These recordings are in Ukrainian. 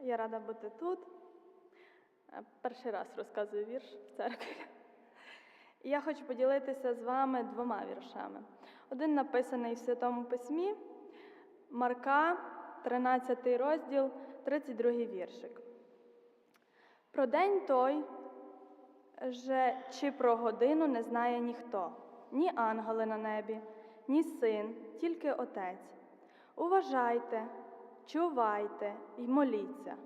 Я рада бути тут. Е, Перший раз розказую вірш в церкві. Я хочу поділитися з вами двома віршами. Один написаний в Святому Письмі Марка, 13 розділ, 32 віршик. Про день той же чи про годину не знає ніхто, ні ангели на небі, ні син, тільки Отець. Уважайте, чувайте і моліться,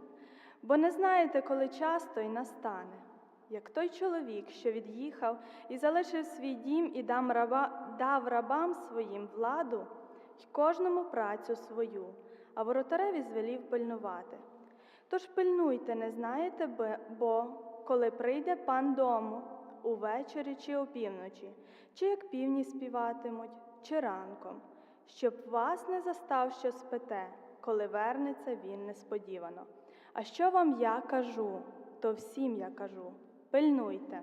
бо не знаєте, коли час той настане, як той чоловік, що від'їхав і залишив свій дім і дав рабам своїм владу й кожному працю свою, а воротареві звелів пильнувати. Тож пильнуйте, не знаєте, бо коли прийде пан дому, увечері чи опівночі, чи як півні співатимуть, чи ранком, щоб вас не застав, що спите, коли вернеться він несподівано. А що вам я кажу, то всім я кажу пильнуйте.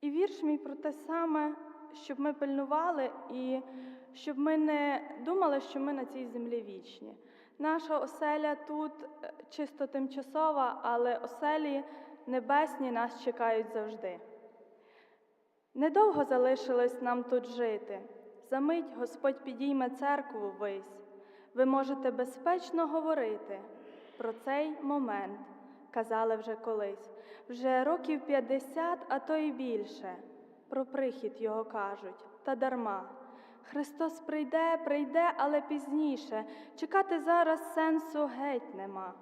І вірш мій про те саме, щоб ми пильнували і щоб ми не думали, що ми на цій землі вічні. Наша оселя тут е, чисто тимчасова, але оселі небесні нас чекають завжди. Недовго залишилось нам тут жити. Замить Господь підійме церкву вись. Ви можете безпечно говорити про цей момент, казали вже колись, вже років 50, а то й більше. Про прихід його кажуть, та дарма. Христос прийде, прийде, але пізніше. Чекати зараз сенсу геть нема.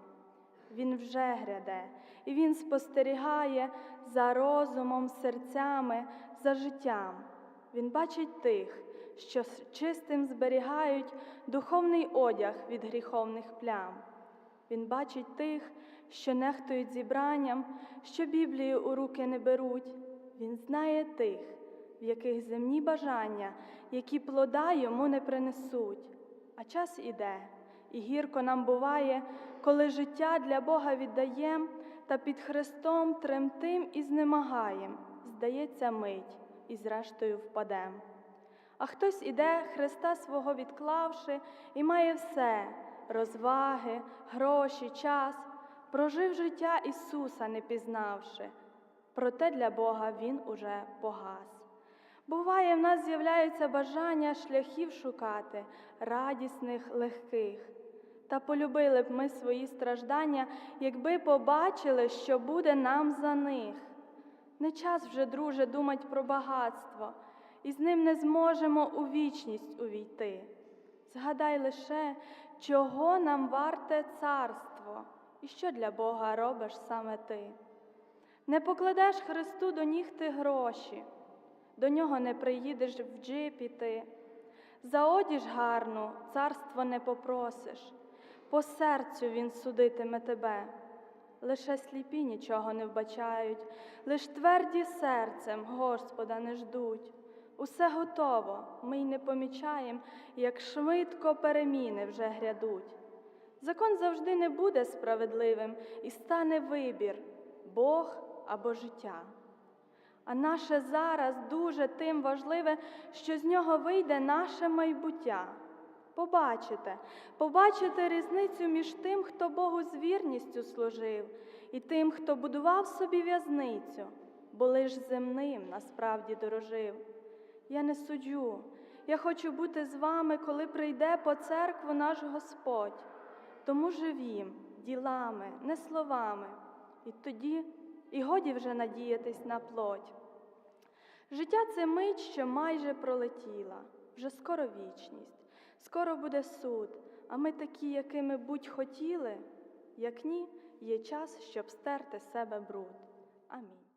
Він вже гряде, і він спостерігає за розумом, серцями, за життям. Він бачить тих, що чистим зберігають духовний одяг від гріховних плям. Він бачить тих, що нехтують зібранням, що Біблію у руки не беруть. Він знає тих, в яких земні бажання, які плода йому не принесуть. А час іде, і гірко нам буває, коли життя для Бога віддаєм, та під Христом тремтим і знемагаєм, здається, мить, і зрештою впадем. А хтось іде, Христа свого відклавши, і має все розваги, гроші, час, прожив життя Ісуса, не пізнавши. Проте для Бога Він уже погас. Буває, в нас з'являються бажання шляхів шукати, радісних, легких. Та полюбили б ми свої страждання, якби побачили, що буде нам за них. Не час вже, друже, думать про багатство, і з ним не зможемо у вічність увійти. Згадай лише, чого нам варте царство, і що для Бога робиш саме ти. Не покладеш Христу до ніг ти гроші, до нього не приїдеш в джипі ти. За одіж гарну царство не попросиш, по серцю він судитиме тебе. Лише сліпі нічого не вбачають, лиш тверді серцем Господа не ждуть. Усе готово, ми й не помічаєм, як швидко переміни вже грядуть. Закон завжди не буде справедливим і стане вибір Бог або життя. А наше зараз дуже тим важливе, що з нього вийде наше майбуття. Побачите, побачите різницю між тим, хто Богу з вірністю служив, і тим, хто будував собі в'язницю, бо лиш земним насправді дорожив. Я не суджу, я хочу бути з вами, коли прийде по церкву наш Господь. Тому живім ділами, не словами, і тоді і годі вже надіятись на плоть. Життя це мить, що майже пролетіла, вже скоро вічність, скоро буде суд, а ми такі, якими будь хотіли, як ні, є час, щоб стерти себе бруд. Амінь.